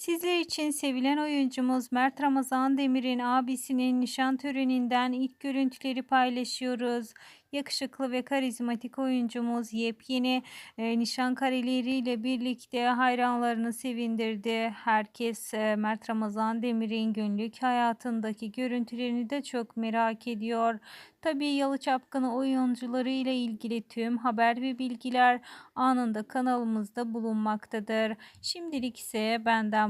Sizler için sevilen oyuncumuz Mert Ramazan Demir'in abisinin nişan töreninden ilk görüntüleri paylaşıyoruz. Yakışıklı ve karizmatik oyuncumuz yepyeni e, nişan kareleriyle birlikte hayranlarını sevindirdi. Herkes e, Mert Ramazan Demir'in günlük hayatındaki görüntülerini de çok merak ediyor. Tabii Yalı Çapkını oyuncuları ile ilgili tüm haber ve bilgiler anında kanalımızda bulunmaktadır. Şimdilik ise benden